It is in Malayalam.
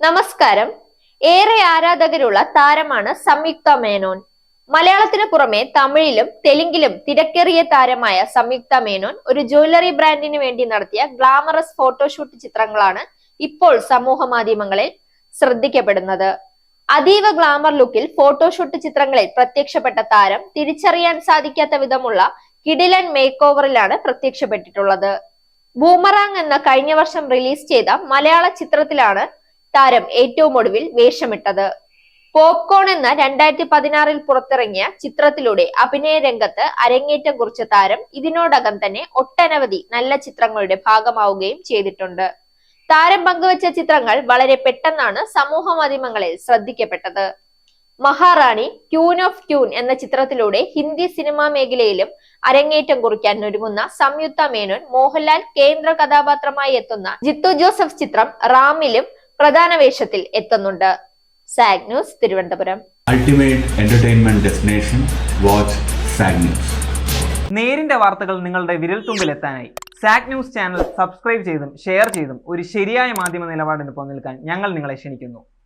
നമസ്കാരം. ഏറെ ആരാധകരുള്ള താരമാണ് സംയുക്ത മേനോൻ. മലയാളത്തിന് പുറമെ തമിഴിലും തെലുങ്കിലും തിരക്കേറിയ താരമായ സംയുക്ത മേനോൻ ഒരു ജ്വല്ലറി ബ്രാൻഡിന് വേണ്ടി നടത്തിയ ഗ്ലാമറസ് ഫോട്ടോഷൂട്ട് ചിത്രങ്ങളാണ് ഇപ്പോൾ സമൂഹ മാധ്യമങ്ങളിൽ ശ്രദ്ധിക്കപ്പെടുന്നത്. അതീവ ഗ്ലാമർ ലുക്കിൽ ഫോട്ടോഷൂട്ട് ചിത്രങ്ങളിൽ പ്രത്യക്ഷപ്പെട്ട താരം തിരിച്ചറിയാൻ സാധിക്കാത്ത വിധമുള്ള കിഡിലൻ മേക്ക് ഓവറിലാണ് പ്രത്യക്ഷപ്പെട്ടിട്ടുള്ളത്. ബൂമറാങ് എന്ന കഴിഞ്ഞ വർഷം റിലീസ് ചെയ്ത മലയാള ചിത്രത്തിലാണ് താരം ഏറ്റവും ഒടുവിൽ വേഷമിട്ടത്. പോപ്കോൺ എന്ന രണ്ടായിരത്തി പതിനാറിൽ പുറത്തിറങ്ങിയ ചിത്രത്തിലൂടെ അഭിനയ രംഗത്ത് അരങ്ങേറ്റം കുറിച്ച താരം ഇതിനോടകം തന്നെ ഒട്ടനവധി നല്ല ചിത്രങ്ങളുടെ ഭാഗമാവുകയും ചെയ്തിട്ടുണ്ട്. താരം പങ്കുവച്ച ചിത്രങ്ങൾ വളരെ പെട്ടെന്നാണ് സമൂഹ മാധ്യമങ്ങളിൽ ശ്രദ്ധിക്കപ്പെട്ടത്. മഹാറാണി ക്യൂൻ ഓഫ് ക്യൂൻ എന്ന ചിത്രത്തിലൂടെ ഹിന്ദി സിനിമാ മേഖലയിലും അരങ്ങേറ്റം കുറിക്കാൻ ഒരുങ്ങുന്ന സംയുക്ത മേനോൻ മോഹൻലാൽ കേന്ദ്ര കഥാപാത്രമായി എത്തുന്ന ജിത്തു ജോസഫ് ചിത്രം റാമിലും പ്രധാന വേഷത്തിൽ എത്തുന്നുണ്ട്. Zag news Thiruvananthapuram. Ultimate entertainment destination watch zag news നേരിന്റെ വാർത്തകൾ നിങ്ങളുടെ വിരൽത്തുമ്പിൽ എത്താനായി സാക് ന്യൂസ് ചാനൽ സബ്സ്ക്രൈബ് ചെയ്തും ഷെയർ ചെയ്തും ഒരു ശരിയായ മാധ്യമ നിലപാടിന് നിൽക്കാൻ ഞങ്ങൾ നിങ്ങളെ ക്ഷണിക്കുന്നു.